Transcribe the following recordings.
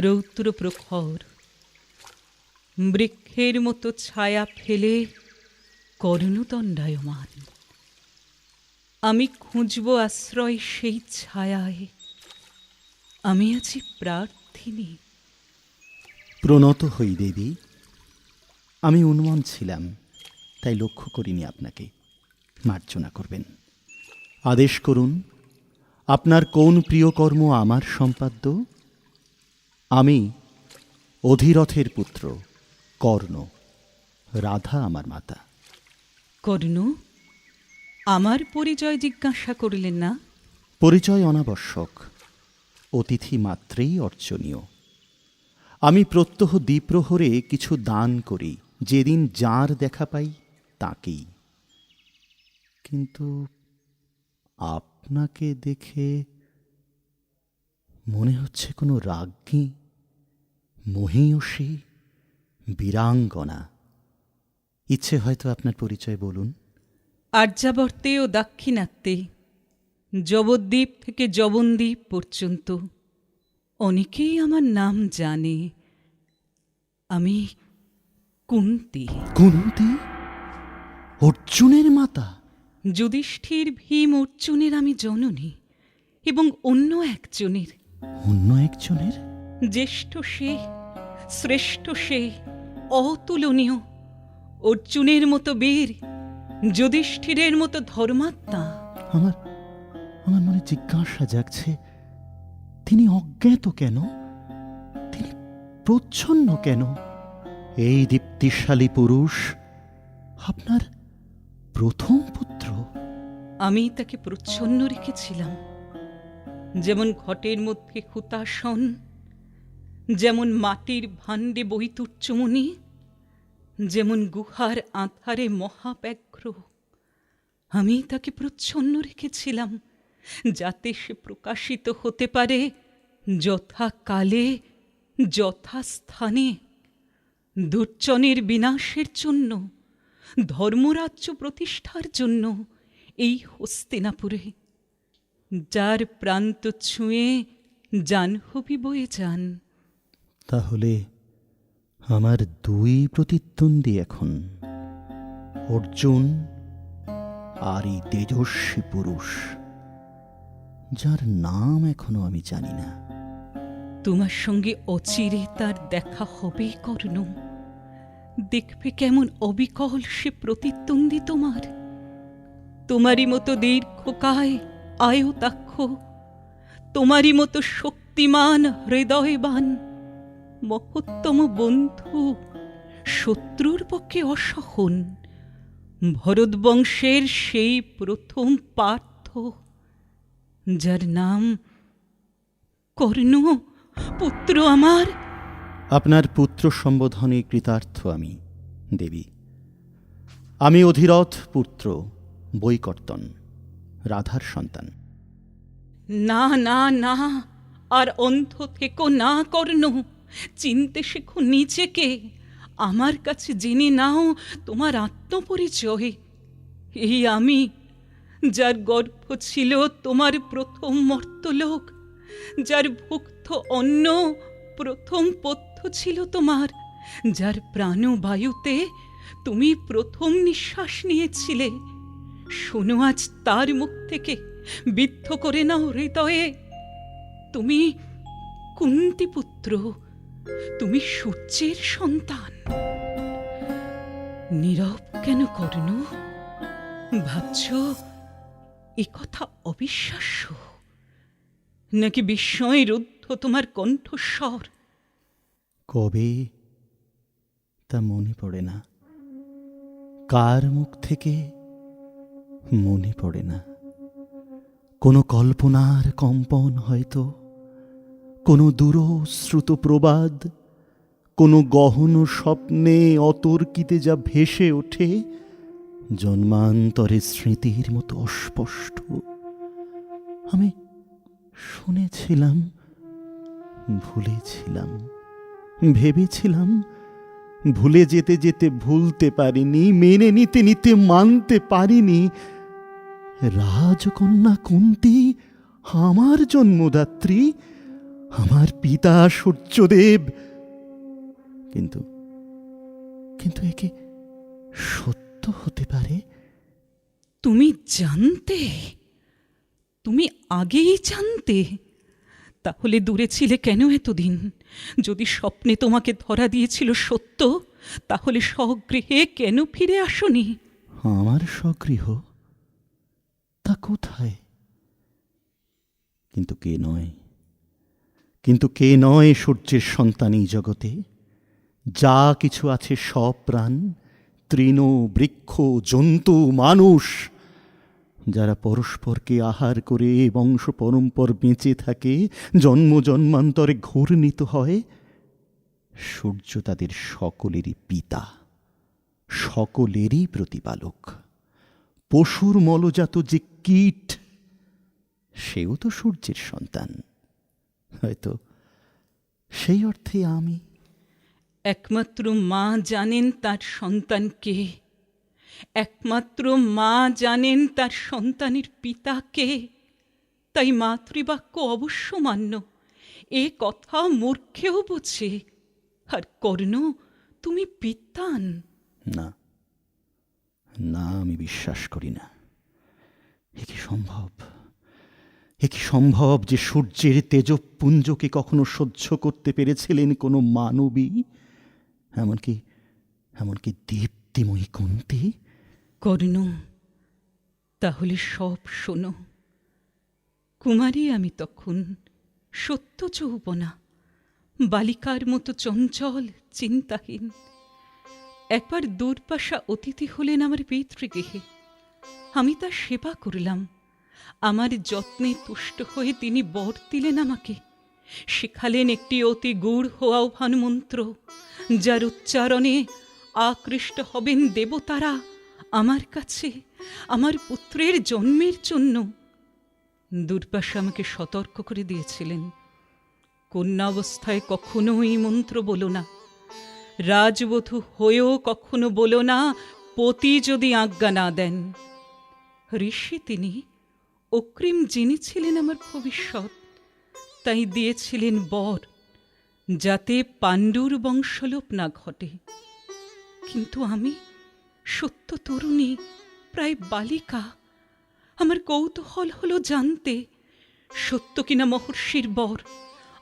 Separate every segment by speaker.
Speaker 1: রৌদ্র প্রখর। বৃক্ষের মতো ছায়া ফেলে করণদণ্ডায়মান আমি খুঁজব আশ্রয় সেই ছায়ায়। আমি আছি প্রার্থিনী।
Speaker 2: প্রণত হই দেবী। আমি উন্মন ছিলাম, তাই লক্ষ্য করিনি আপনাকে। মার্জনা করবেন। আদেশ করুন, আপনার কোন প্রিয় কর্ম আমার সম্পাদ্য? আমি অধিরথের পুত্র কর্ণ রাধা আমার মাতা।
Speaker 1: কর্ণ আমার পরিচয় জিজ্ঞাসা করিলেন না?
Speaker 2: পরিচয় অনাবশ্যক অতিথি মাত্রেই অর্চনীয়। আমি প্রত্যহ দ্বিপ্রহরে কিছু দান করি যেদিন যার দেখা পাই তাকেই। কিন্তু আপনাকে দেখে মনে হচ্ছে কোনো রাজ্ঞী মহীয়সী বীরাঙ্গনা। ইচ্ছে হয়তো আপনার পরিচয় বলুন।
Speaker 1: আর্যাবর্তে ও দাক্ষিণাত্যে জবদ্বীপ থেকে জবনদ্বীপ পর্যন্ত। অনেকেই আমার নাম জানে। আমি কুন্তি।
Speaker 2: কুন্তি? অর্জুনের মাতা?
Speaker 1: যুধিষ্ঠির ভীম অর্জুনের আমি জননী এবং অন্য একজনের।
Speaker 2: অন্য একজনের?
Speaker 1: জ্যেষ্ঠ সে শ্রেষ্ঠ সে অতুলনীয়। অর্জুনের মতো বীর যুধিষ্ঠিরের মতো ধর্মাত্মা।
Speaker 2: আমার আমার মনে জিজ্ঞাসা জাগছে তিনি অজ্ঞাত কেন? তিনি প্রচ্ছন্ন কেন? এই দীপ্তিশালী পুরুষ আপনার প্রথম পুত্র।
Speaker 1: আমি তাকে প্রচ্ছন্ন রেখেছিলাম। যেমন ঘটের মধ্যে হুতাসন যেমন মাটির ভাণ্ডে বৈতুর্যমণি যেমন গুহার আধারে মহাব্যাঘ্র। আমি তাকে প্রচ্ছন্ন রেখেছিলাম, যাতে সে প্রকাশিত হতে পারে যথাকালে, যথাস্থানে। দুর্জনের বিনাশের জন্য, ধর্মরাজ্য প্রতিষ্ঠার জন্য এই হস্তিনাপুরে, যার প্রান্ত ছুঁয়ে জাহ্নবী বয়ে যান।
Speaker 2: তাহলে আমার দুই প্রতিদ্বন্দ্বী এখন। অর্জুন আর এই তেজস্বী পুরুষ, যার নাম এখনও আমি জানি না।
Speaker 1: তোমার সঙ্গে অচিরে তার দেখা হবে, কর্ণ। দেখবে কেমন অবিকল সে প্রতিদ্বন্দ্বী তোমার। তোমারই মতো দীর্ঘকায়, আয়তাক্ষ, তোমারই মতো শক্তিমান, হৃদয়বান। মহত্তম বন্ধু শত্রুর পক্ষে অসহন। ভরতবংশের সেই প্রথম পার্থ যার নাম কর্ণ পুত্র আমার।
Speaker 2: আপনার পুত্র সম্বোধনে কৃতার্থ আমি দেবী। আমি অধিরথ পুত্র বৈকর্তন রাধার সন্তান।
Speaker 1: না না না আর অন্ধ থেকো না কর্ণ। চিনতে শেখো নিজেকে। আমার কাছে জেনে নাও তোমার আত্মপরিচয়। এই আমি, যার গর্ভ ছিল তোমার প্রথম মর্তলোক, যার ভুক্ত অন্ন প্রথম পথ্য ছিল তোমার, যার প্রাণবায়ুতে তুমি প্রথম নিঃশ্বাস নিয়েছিলে। শোনো আজ তার মুখ থেকে বিদ্ধ করে নাও হৃদয়ে। তুমি কুন্তিপুত্র। তুমি সূর্যের সন্তান। নীরব কেন কর্ণ? ভাবছ এ কথা অবিশ্বাস্য? নাকি বিস্ময় রুদ্ধ তোমার কণ্ঠস্বর?
Speaker 2: কবে তা মনে পড়ে না। কার মুখ থেকে মনে পড়ে না। কোনো কল্পনার কম্পন হয়তো কোনো দূরশ্রুত প্রবাদ, কোনো গহন স্বপ্নে অতর্কিতে যা ভেসে ওঠে জন্মান্তরের স্মৃতির মতো অস্পষ্ট। আমি শুনেছিলাম, ভুলেছিলাম, ভেবেছিলাম, ভুলে যেতে যেতে ভুলতে পারিনি, মেনে নিতে নিতে মানতে পারিনি। রাজকন্যা কুন্তি, আমার জন্মদাত্রী আমার পিতা সূর্যদেব। কিন্তু কিন্তু একে সত্য হতে পারে?
Speaker 1: তুমি জানতে তুমি আগেই জানতে তাহলে দূরে ছিলে কেন এতদিন? যদি স্বপ্নে তোমাকে ধরা দিয়েছিল সত্য তাহলে স্বগৃহে কেন ফিরে আসনি?
Speaker 2: আমার স্বগৃহ? তা কোথায়? কিন্তু কে নয়? কিন্তু কে নয় সূর্যের সন্তান এই জগতে? যা কিছু আছে সব প্রাণ, তৃণ, বৃক্ষ, জন্তু, মানুষ, যারা পরস্পরকে আহার করে বংশ পরম্পর বেঁচে থাকে, জন্ম জন্মান্তরে ঘূর্ণিত হয়, সূর্য তাদের সকলেরই পিতা, সকলেরই প্রতিপালক। পশুর মলজাত যে কীট, সেও তো সূর্যের সন্তান। হয়তো। সেই অর্থে আমি।
Speaker 1: একমাত্র মা জানেন তার সন্তানকে। একমাত্র মা জানেন তার সন্তানের পিতাকে। তাই মাতৃবাক্য অবশ্য মান্য। এ কথা মূর্খেও বোঝে। আর কর্ণ তুমি পিতান
Speaker 2: না। না আমি বিশ্বাস করি না। এ কি সম্ভব? এ কি সম্ভব যে সূর্যের তেজপুঞ্জকে কখনো সহ্য করতে পেরেছিলেন কোনো মানবী? এমনকি এমনকি দীপ্তিময়ী কুন্তি?
Speaker 1: কর্ণ, তাহলে সব শোনো। কুমারী, আমি তখন সত্য যৌবনা, বালিকার মতো চঞ্চল, চিন্তাহীন। একবার দূরপাশা অতিথি হলেন আমার পিতৃগৃহে। আমি তার সেবা করলাম। আমার যত্নে তুষ্ট হয়ে তিনি বর দিলেন আমাকে। শিখালেন একটি অতি গূঢ় আহ্বান মন্ত্র, যার উচ্চারণে আকৃষ্ট হবেন দেবতারা আমার কাছে, আমার পুত্রের জন্মের জন্য। দুর্বাসা আমাকে সতর্ক করে দিয়েছিলেন। কন্যাবস্থায় কখনো এই মন্ত্র বলো না। রাজবধূ হয়েও কখনো বলো না, পতি যদি আজ্ঞা না দেন। ঋষি তিনি অক্রিম জেনেছিলেন আমার ভবিষ্যৎ, তাই দিয়েছিলেন বর, যাতে পাণ্ডুর বংশলোপ না ঘটে। কিন্তু আমি সত্য তরুণী, প্রায় বালিকা, আমার কৌতূহল হলো জানতে, সত্য কিনা মহর্ষির বর,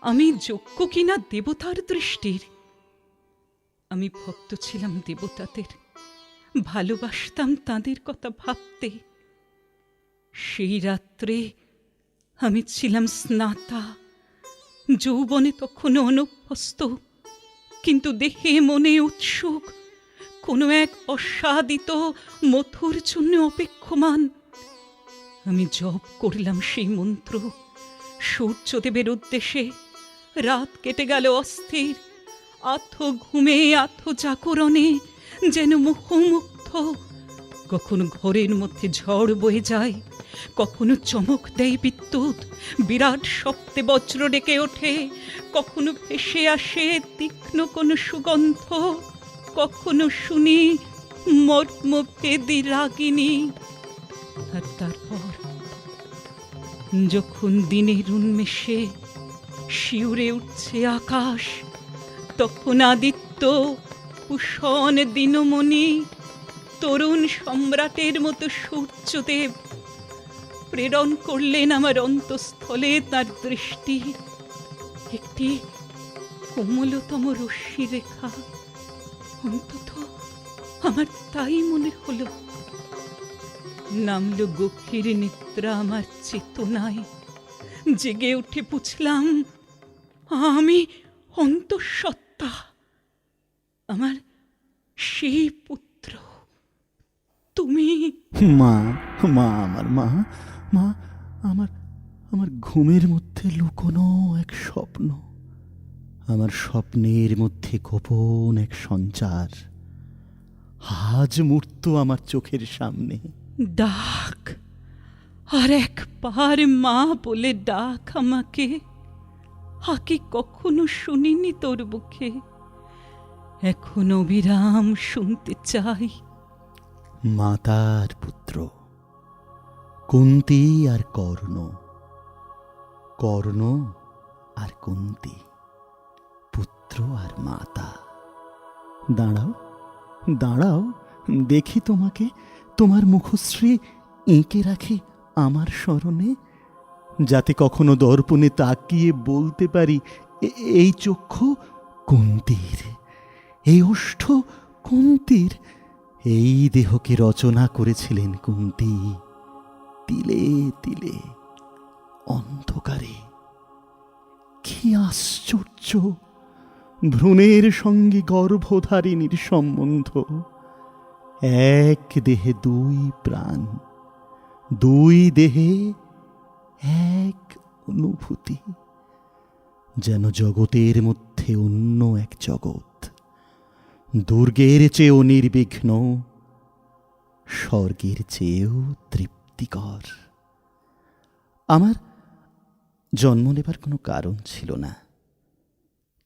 Speaker 1: আমি যোগ্য কিনা দেবতার দৃষ্টির। আমি ভক্ত ছিলাম দেবতাদের, ভালোবাসতাম তাদের কথা ভাবতে। সেই রাত্রে আমি ছিলাম স্নাতা। যৌবনে তখনও অনভ্যস্ত কিন্তু দেহে মনে উৎসুক, কোনো এক অস্বাদিত মথুর জন্য অপেক্ষমান। আমি জপ করলাম সেই মন্ত্র। সূর্যদেবের উদ্দেশ্যে রাত কেটে গেল অস্থির। আথ ঘুমে আথ জাগরণে যেন মোহমুগ্ধ। কখন ঘরের মধ্যে ঝড় বয়ে যায় কখনো চমক দেয় বিদ্যুৎ, বিরাট শব্দে বজ্র ডেকে ওঠে, কখনো ভেসে আসে তীক্ষ্ণ কোনো সুগন্ধ, কখনো শুনি মর্মভেদী রাগিনী। আর তারপর যখন দিনের উন্মেষে শিউরে উঠছে আকাশ, তখন আদিত্য কুষণ দিনমণি, তরুণ সম্রাটের মতো সূর্যদেব প্রেরণ করলেন আমার অন্তঃস্থলে তার দৃষ্টি একটি কোমলতম রশ্মি রেখা অন্তত আমার তাই মনে হলো নামলো গভীর নিদ্রা আমার চেতনায় জেগে উঠে বুঝলাম আমি অন্তঃসত্ত্বা আমার সেই পুত্র তুমি
Speaker 2: মা মা আমার মা মা আমার আমার ঘুমের মধ্যে লুকোনো এক স্বপ্ন। আমার স্বপ্নের মধ্যে গোপন এক সঞ্চার। আজ মূর্ত আমার চোখের সামনে।
Speaker 1: ডাক আর এক একবার মা বলে ডাক আমাকে। আগে কখনো শুনিনি তোর বুকে। এখন অবিরাম শুনতে চাই।
Speaker 2: মাতার পুত্র। কুন্তি আর কর্ণ। কর্ণ আর কুন্তি, পুত্র আর মাতা। দাঁড়াও দাঁড়াও, দেখি তোমাকে। তোমার মুখশ্রী এঁকে রাখি আমার স্মরণে। যাতে কখনো দর্পণে তাকিয়ে বলতে পারি এই চক্ষু কুন্তির এই ওষ্ঠ কুন্তির। এই দেহকে রচনা করেছিলেন কুন্তি। তিলে তিলে, অন্ধকারে কি আশ্চর্য! ভ্রূণের সঙ্গে গর্ভধারিণীর সম্বন্ধ। এক দেহে দুই প্রাণ, দুই দেহে এক অনুভূতি। যেন জগতের মধ্যে অন্য এক জগৎ, দুর্গের চেয়েও নির্বিঘ্ন, স্বর্গের চেয়েও তৃপ্তিকর আমার জন্ম নেবার কোনো কারণ ছিল না,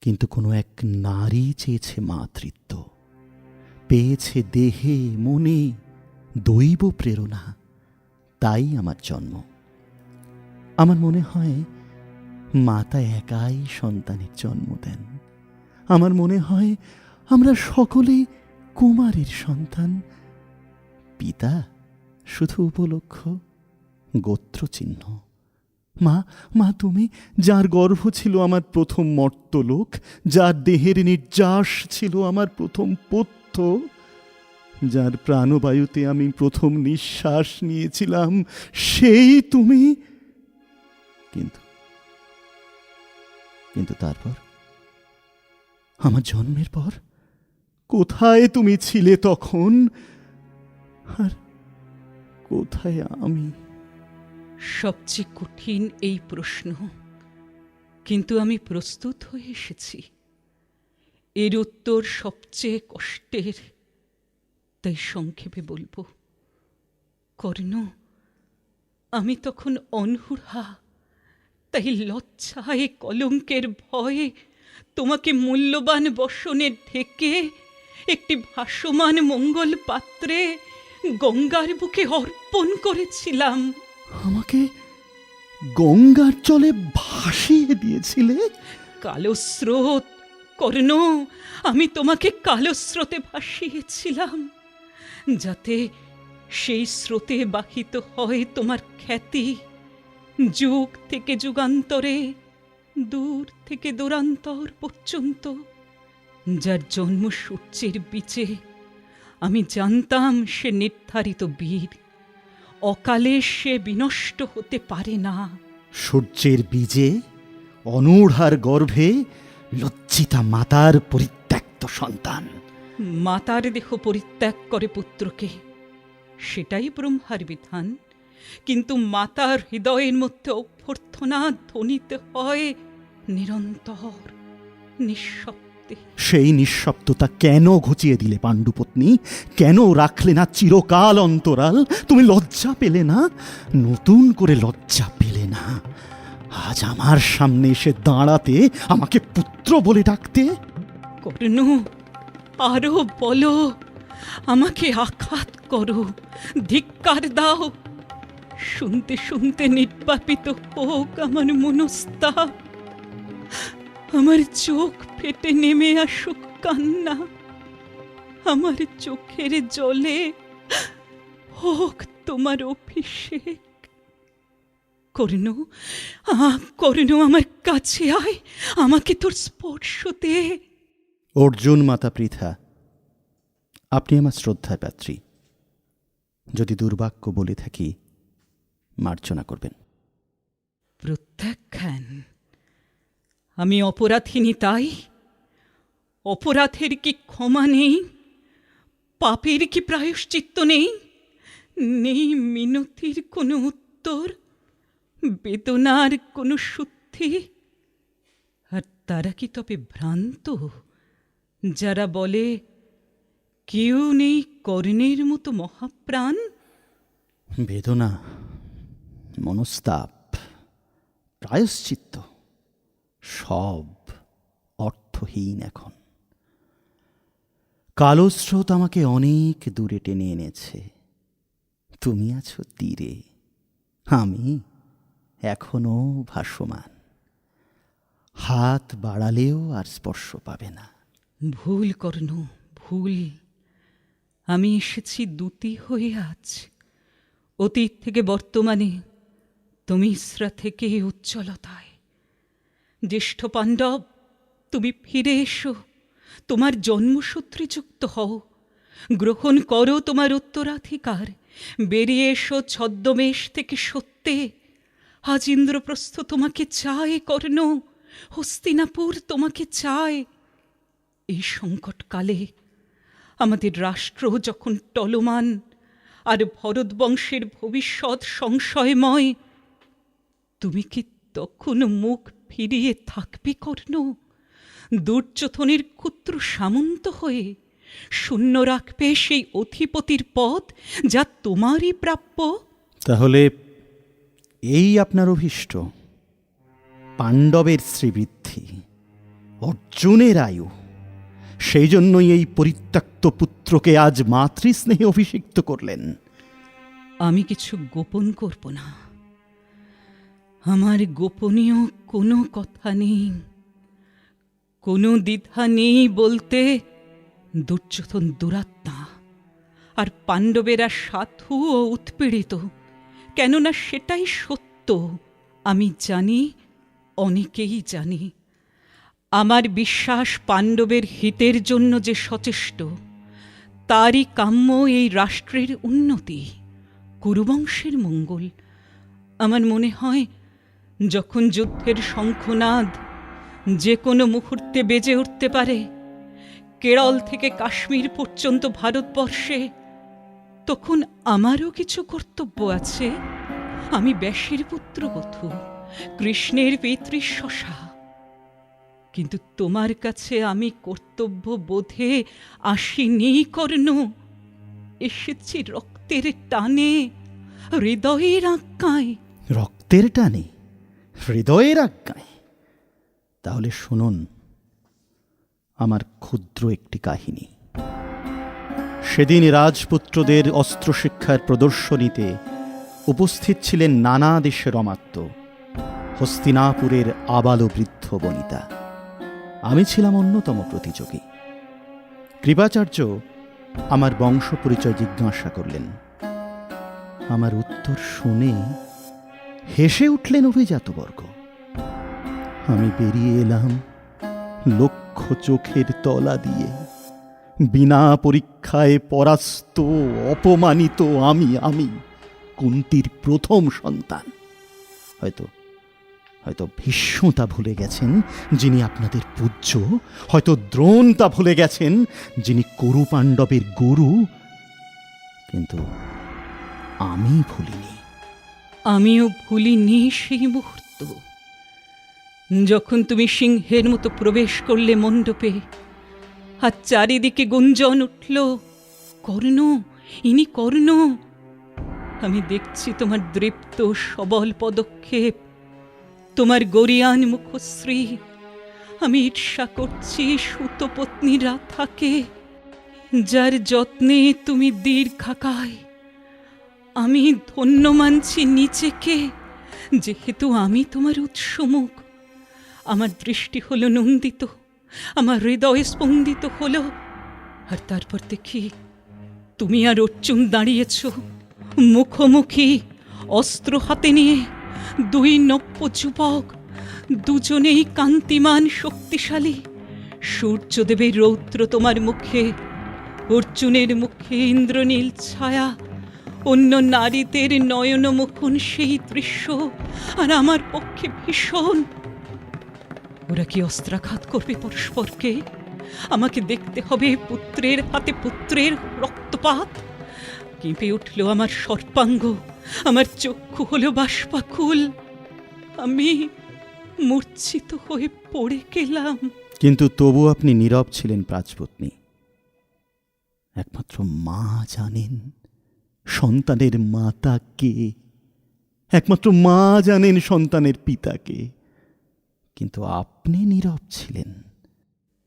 Speaker 2: কিন্তু কোনো এক নারী চেয়েছে মাতৃত্ব, পেয়েছে দেহে, মনে দৈব প্রেরণা, তাই আমার জন্ম। আমার মনে হয় মাতা একাই সন্তানের জন্ম দেন। আমার মনে হয় আমরা সকলেই কুমারের সন্তান, পিতা শুধু উপলক্ষ, গোত্রচিহ্ন। মা মা, তুমি যার গর্ভ ছিল আমার প্রথম মর্তলোক, যার দেহের নির্যাস ছিল আমার প্রথম পথ্য যার প্রাণবায়ুতে আমি প্রথম নিঃশ্বাস নিয়েছিলাম, সেই তুমি। কিন্তু কিন্তু তারপর? আমার জন্মের পর? কোথায় তুমি ছিলে তখন? আর কোথায় আমি?
Speaker 1: সবচেয়ে কঠিন এই প্রশ্ন। কিন্তু আমি প্রস্তুত হয়ে এসেছি। এর উত্তর সবচেয়ে কষ্টের। তাই সংক্ষেপে বলব, কর্ণ, আমি তখন অনহুড়া তাই লজ্জায় কলঙ্কের ভয়ে তোমাকে মূল্যবান বসনে ঢেকে একটি ভাসমান মঙ্গল পাত্রে গঙ্গার বুকে অর্পণ করেছিলাম।
Speaker 2: আমাকে গঙ্গার জলে ভাসিয়ে দিয়েছিলে?
Speaker 1: কালো স্রোত কর্ণ আমি তোমাকে কালো স্রোতে ভাসিয়েছিলাম যাতে সেই স্রোতে বাহিত হয় তোমার খ্যাতি। যুগ থেকে যুগান্তরে দূর থেকে দূরান্তর পর্যন্ত যার জন্ম সূর্যের বিচে আমি জানতাম সে নির্ধারিত বীর। অকালে সে বিনষ্ট হতে পারে না।
Speaker 2: সূর্যের বীজে অনূঢ়ার গর্ভে লজ্জিতা মাতার পরিত্যক্ত সন্তান।
Speaker 1: মাতার দেহ পরিত্যাগ করে পুত্রকে। সেটাই ব্রহ্মার বিধান। কিন্তু মাতার হৃদয়ের মধ্যে অভ্যর্থনা ধ্বনিতে হয় নিরন্তর নিঃশব্দে।
Speaker 2: সেই নিঃশব্দতা কেন ঘুচিয়ে দিলে পাণ্ডুপত্নী? কেন রাখলে না চিরকাল অন্তরাল? তুমি লজ্জা পেলে না? নতুন করে লজ্জা পেলে না? আজ আমার সামনে এসে দাঁড়াতে আমাকে পুত্র বলে ডাকতে?
Speaker 1: কর্ণ আরও বলো। আমাকে আঘাত করো ধিক্কার দাও। শুনতে শুনতে নির্বাপিত হোক আমার মনস্তাপ। আমার চোখ ফেটে নেমে আসুক কান্না আমার চোখের জলে হোক তোমার অভিষেক। কর্ণ আ কর্ণ আমার কাছে আয় আমাকে তোর স্পর্শ দে।
Speaker 2: অর্জুন মাতা পৃথা আপনি আমার শ্রদ্ধার পাত্রী। যদি দুর্বাক্য বলে থাকি মার্জনা করবেন।
Speaker 1: প্রত্যাখ্যান আমি অপরাধিনী তাই। অপরাধের কি ক্ষমা নেই? পাপের কি প্রায়শ্চিত্ত নেই? নেই মিনতির কোনো উত্তর? বেদনার কোনো শুদ্ধি? আর তারা কি তবে ভ্রান্ত? যারা বলে, কেউ নেই কর্ণের মতো মহাপ্রাণ?
Speaker 2: বেদনা, মনস্তাপ, প্রায়শ্চিত্ত, সব অর্থহীন এখন। কালো স্রোত আমাকে অনেক দূরে টেনে এনেছে। তুমি আছো তীরে, আমি এখনও ভাসমান। হাত বাড়ালেও আর স্পর্শ পাবে না।
Speaker 1: ভুল কর্ণ, ভুল। আমি এসেছি দূতি হয়ে আজ। অতীত থেকে বর্তমানে তুমি ইসরা থেকে উজ্জ্বলতায়। জ্যেষ্ঠ পাণ্ডব, তুমি ফিরে এসো। তোমার জন্মসূত্রে যুক্ত হও। গ্রহণ করো তোমার উত্তরাধিকার। বেরিয়ে এসো ছদ্মবেশ থেকে সত্যে। আজ ইন্দ্রপ্রস্থ তোমাকে চায়, কর্ণ। হস্তিনাপুর তোমাকে চায়। এই সংকটকালে আমাদের রাষ্ট্র যখন টলমান, আর ভরতবংশের ভবিষ্যৎ সংশয়ময়, তুমি কি তখন মুখ ফিরিয়ে থাকবে, কর্ণ? দুর্যোধনের ক্ষুদ্র সামন্ত হয়ে শূন্য রাখবে সেই অধিপতির পদ যা তোমারই প্রাপ্য।
Speaker 2: তাহলে এই আপনার অভীষ্ট পাণ্ডবের শ্রীবৃদ্ধি অর্জুনের আয়ু সেই জন্যই এই পরিত্যক্ত পুত্রকে আজ মাতৃস্নেহে অভিষিক্ত করলেন।
Speaker 1: আমি কিছু গোপন করব না। আমার গোপনীয় কোনো কথা নেই। কোনো দ্বিধা নেই বলতে। দুর্যোধন দুরাত্মা আর পাণ্ডবেরা সাধু ও উৎপীড়িত। কেননা সেটাই সত্য। আমি জানি, অনেকেই জানি। আমার বিশ্বাস পাণ্ডবের হিতের জন্য যে সচেষ্ট, তারই কাম্য এই রাষ্ট্রের উন্নতি। কুরুবংশের মঙ্গল। আমার মনে হয়, যখন যুদ্ধের শঙ্খনাদ যে কোনো মুহূর্তে বেজে উঠতে পারে। কেরল থেকে কাশ্মীর পর্যন্ত ভারতবর্ষে তখন আমারও কিছু কর্তব্য আছে। আমি ব্যাসের পুত্রবধূ কৃষ্ণের পিতৃশশা। কিন্তু তোমার কাছে আমি কর্তব্য বোধে আসিনি, কর্ণ। এসেছি রক্তের টানে, হৃদয়ের আজ্ঞায়।
Speaker 2: রক্তের টানে? হৃদয়ের আজ্ঞায়? তাহলে শুনুন, আমার ক্ষুদ্র একটি কাহিনী। সেদিন রাজপুত্রদের অস্ত্রশিক্ষার প্রদর্শনীতে উপস্থিত ছিলেন নানা দেশের অমাত্য, হস্তিনাপুরের আবালো বৃদ্ধ বনিতা। আমি ছিলাম অন্যতম প্রতিযোগী। কৃপাচার্য আমার বংশ পরিচয় জিজ্ঞাসা করলেন, আমার উত্তর শুনে হেসে উঠলেন অভিজাতবর্গ। আমি বেরিয়ে এলাম লক্ষ চোখের তলা দিয়ে। বিনা পরীক্ষায় পরাস্ত, অপমানিত আমি আমি, কুন্তির প্রথম সন্তান। হয়তো হয়তো ভীষ্ম তা ভুলে গেছেন যিনি আপনাদের পূজ্য, হয়তো দ্রোণ তা ভুলে গেছেন যিনি করু পাণ্ডবের গুরু, কিন্তু আমি ভুলিনি।
Speaker 1: আমিও ভুলিনি সেই মুহূর্ত। যখন তুমি সিংহের মতো প্রবেশ করলে মণ্ডপে, আর চারিদিকে গুঞ্জন উঠল, কর্ণ, ইনি কর্ণ। আমি দেখছি তোমার দৃপ্ত সবল পদক্ষেপ, তোমার গরিয়ান মুখশ্রী। আমি ঈর্ষা করছি সুতপত্নীরা থাকে যার যত্নে তুমি দীর্ঘাকায়। আমি ধন্য মানছি নিজেকে যেহেতু আমি তোমার উৎসমুখ। আমার দৃষ্টি হলো নন্দিত, আমার হৃদয় স্পন্দিত হলো। আর তারপর দেখি, তুমি আর অর্জুন দাঁড়িয়েছ মুখোমুখি, অস্ত্র হাতে নিয়ে। দুই নব্য যুবক, দুজনেই কান্তিমান, শক্তিশালী। সূর্যদেবের রৌদ্র তোমার মুখে, অর্জুনের মুখে ইন্দ্রনীল ছায়া। অন্য নারীদের নয়ন মুখন সেই দৃশ্য, আর আমার পক্ষে ভীষণ ওরা কি অস্ত্রাঘাত করবে পরস্পরকে? আমাকে দেখতে হবে পুত্রের হাতে পুত্রের রক্তপাত। কেঁপে উঠল আমার সর্পাঙ্গ, আমার চক্ষু হলো বাষ্পাকুল। আমি মূর্ছিত হয়ে পড়ে গেলাম।
Speaker 2: কিন্তু তবু আপনি নীরব ছিলেন প্রাজপত্নী একমাত্র মা জানেন সন্তানের মাতা কে। একমাত্র মা জানেন সন্তানের পিতাকে কিন্তু আপনি নীরব ছিলেন।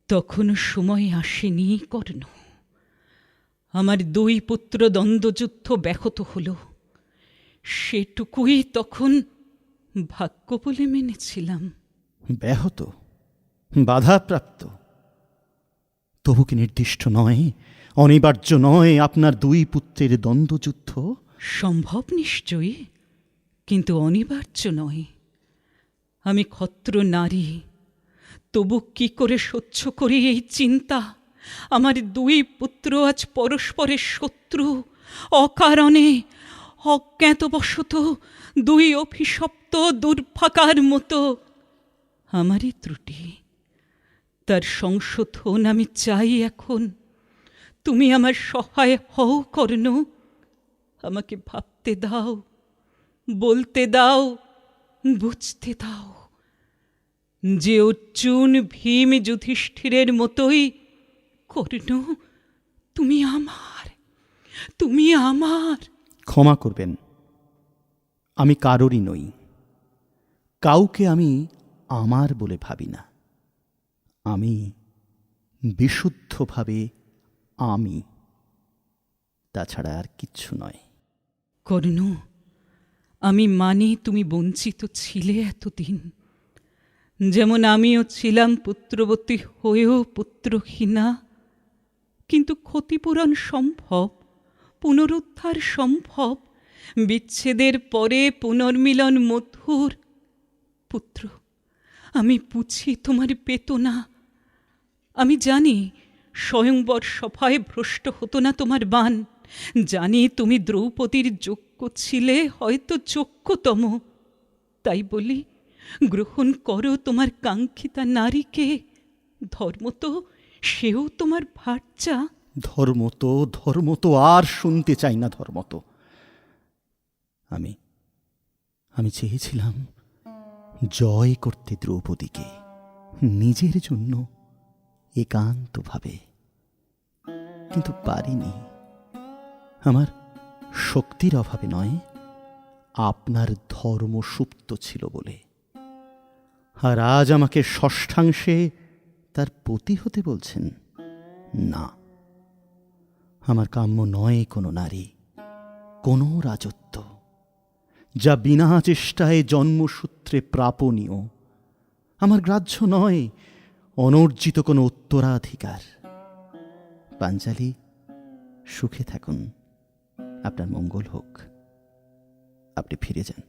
Speaker 1: তখন সময় আসেনি কর্ণ। আমার দুই পুত্র দ্বন্দ্বযুদ্ধ ব্যাহত হল। সেটুকুই তখন ভাগ্য বলে মেনেছিলাম।
Speaker 2: ব্যাহত বাধাপ্রাপ্ত। তবু কি নির্দিষ্ট নয় অনিবার্য নয় আপনার দুই পুত্রের দ্বন্দ্বযুদ্ধ?
Speaker 1: সম্ভব নিশ্চয়ই কিন্তু অনিবার্য নয়। আমি ক্ষত্র নারী। তবু কি করে সহ্য করি এই চিন্তা? আমার দুই পুত্র আজ পরস্পরের শত্রু। অকারণে অজ্ঞাতবশত দুই অভিশপ্ত দুর্ভাগার মতো। আমারই ত্রুটি। তার সংশোধন আমি চাই এখন। তুমি আমার সহায় হও, কর্ণ। আমাকে ভাবতে দাও, বলতে দাও। বুঝতে দাও যে অর্জুন ভীম যুধিষ্ঠিরের মতোই কর্ণ। তুমি আমার তুমি আমার।
Speaker 2: ক্ষমা করবেন আমি কারোরই নই। কাউকে আমি আমার বলে ভাবি না। আমি বিশুদ্ধভাবে আমি তাছাড়া আর কিচ্ছু নয়।
Speaker 1: কর্ণ আমি মানি তুমি বঞ্চিত ছিলে এতদিন। যেমন আমিও ছিলাম পুত্রবতী, হয়েও পুত্রহীনা। কিন্তু ক্ষতিপূরণ সম্ভব, পুনরুদ্ধার সম্ভব, বিচ্ছেদের পরে পুনর্মিলন মধুর। পুত্র, আমি বুঝি তোমার বেতনা আমি জানি স্বয়ংবর সভায় ভ্রষ্ট হতো না তোমার বান জানি তুমি দ্রৌপদীর যোগ্য ছিলে, হয়তো যোগ্যতম। তাই বলি, গ্রহণ করো তোমার কাঙ্ক্ষিতা নারীকে। ধর্ম তো, সেও তোমার ভার্যা।
Speaker 2: ধর্ম তো ধর্ম তো, আর শুনতে চাই না ধর্ম তো। আমি আমি চেয়েছিলাম জয় করতে দ্রৌপদীকে, নিজের জন্য একান্তভাবে। কিন্তু পারিনি। আমার শক্তির অভাবে নয়, আপনার ধর্ম সুপ্ত ছিল বলে। আর আজ আমাকে ষষ্ঠাংশে তার পতি হতে বলছেন। না, আমার কাম্য নয় কোনো নারী, কোনো রাজত্ব, যা বিনা চেষ্টায় জন্মসূত্রে প্রাপনীয় আমার গ্রাহ্য নয়, অনর্জিত কোনো উত্তরাধিকার। পাঞ্জালি সুখে থাকুন। আপনার মঙ্গল হোক। আপনি ফিরে যান।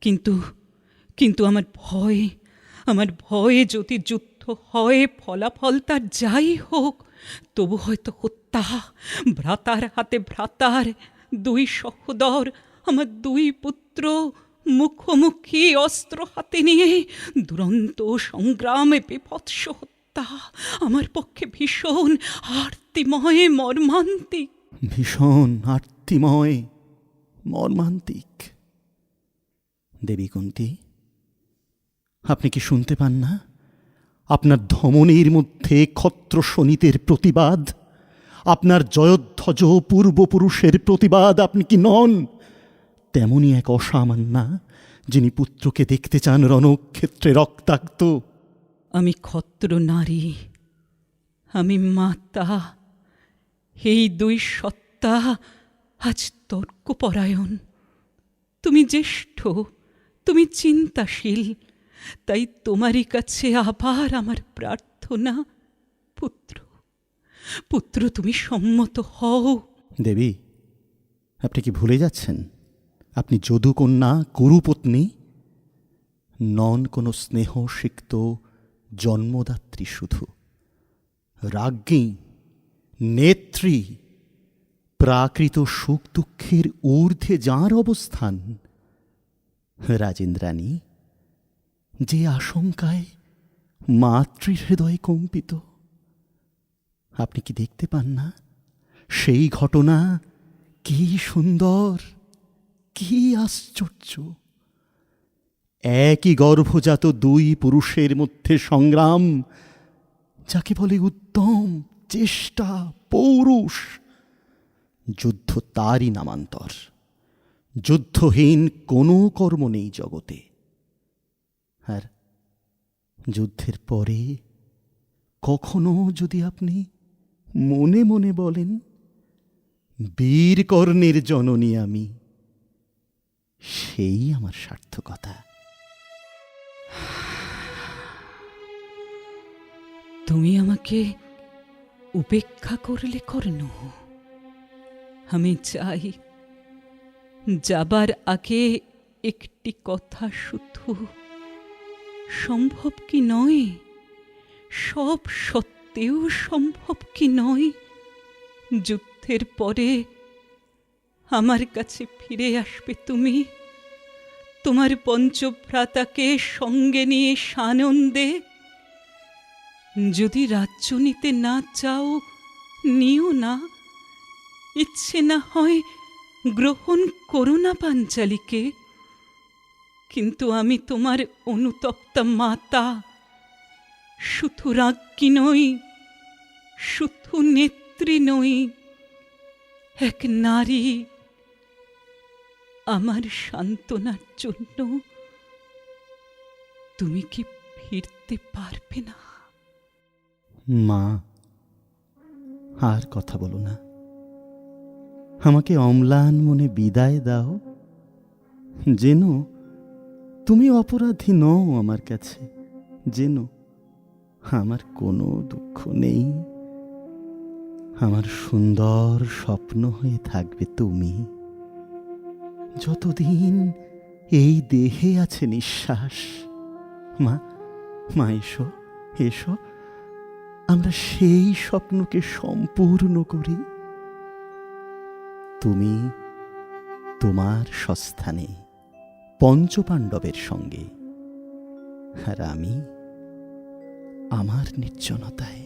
Speaker 1: কিন্তু কিন্তু আমার ভয় আমার ভয়ে যদি যুদ্ধ হয় ফলাফল তার যাই হোক তবু হয়তো হত্যা ভ্রাতার হাতে ভ্রাতার দুই সহোদর আমার দুই পুত্র মুখোমুখি অস্ত্র হাতে নিয়ে দুরন্ত সংগ্রামে বিভৎস হত্যা আমার পক্ষে ভীষণ আর্তিময় মর্মান্তিক।
Speaker 2: ভীষণ আর্তিময় মর্মান্তিক। দেবী কুন্তি, আপনি কি শুনতে পান না? আপনার ধমনীর মধ্যে ক্ষত্র শনিতের প্রতিবাদ, আপনার জয়ধ্বজ পূর্বপুরুষের প্রতিবাদ আপনি কি নন? তেমনই এক অসামান্যা যিনি পুত্রকে দেখতে চান রণক্ষেত্রে রক্তাক্ত।
Speaker 1: আমি ক্ষত্র নারী, আমি মাতা, এই দুই সত্তা আজ তর্কপরায়ণ তুমি জ্যেষ্ঠ, তুমি চিন্তাশীল, তাই তোমারই কাছে আবার আমার প্রার্থনা। পুত্র পুত্র তুমি সম্মত হও।
Speaker 2: দেবী, আপনি কি ভুলে যাচ্ছেন? আপনি যদুকন্যা গুরুপত্নী নন কোনো স্নেহ সিক্ত জন্মদাত্রী শুধু। রাজ্ঞী, নেত্রী প্রাকৃত সুখ দুঃখের ঊর্ধ্বে যাঁর অবস্থান? রাজেন্দ্রাণী, যে আশঙ্কায় মাতৃ মাতৃহৃদয় কম্পিত, আপনি কি দেখতে পান না? সেই ঘটনা কি সুন্দর, কি আশ্চর্য! একই গর্ভজাত দুই পুরুষের মধ্যে সংগ্রাম, যাকে বলে উত্তম, চেষ্টা, পৌরুষ যুদ্ধ তারই নামান্তর। যুদ্ধহীন কোনো কর্ম নেই জগতে। আর যুদ্ধের পরে কখনো যদি আপনি মনে মনে বলেন, বীর কর্ণের জননী আমি, সেই আমার সার্থকতা।
Speaker 1: তুমি আমাকে উপেক্ষা করলে কর্ণ আমি চাই যাবার আগে একটি কথা শুধু সম্ভব কি নয় সব সত্ত্বেও সম্ভব কি নয় যুদ্ধের পরে আমার কাছে ফিরে আসবে তুমি তোমার পঞ্চভ্রাতাকে সঙ্গে নিয়ে সানন্দে যদি রাজ্য নিতে না চাও নিও না ইচ্ছে না হয় গ্রহণ করো না পাঞ্চালীকে। কিন্তু আমি তোমার অনুতপ্তা মাতা শুধু রাজ্ঞী নই শুধু নেত্রী নই, এক নারী। আমার সান্ত্বনার জন্য তুমি কি ফিরতে পারবে না?
Speaker 2: মা, আর কথা বলো না। আমাকে অম্লান মনে বিদায় দাও। যেন তুমি অপরাধী নও আমার কাছে। যেন আমার কোনো দুঃখ নেই। আমার সুন্দর স্বপ্ন হয়ে থাকবে তুমি। যতদিন এই দেহে আছে নিঃশ্বাস, মা মা, এসো এসো। আমরা সেই স্বপ্নকে সম্পূর্ণ করি। তুমি তোমার সস্থানে পঞ্চপাণ্ডবের সঙ্গে আর আমি আমার নির্জনতায়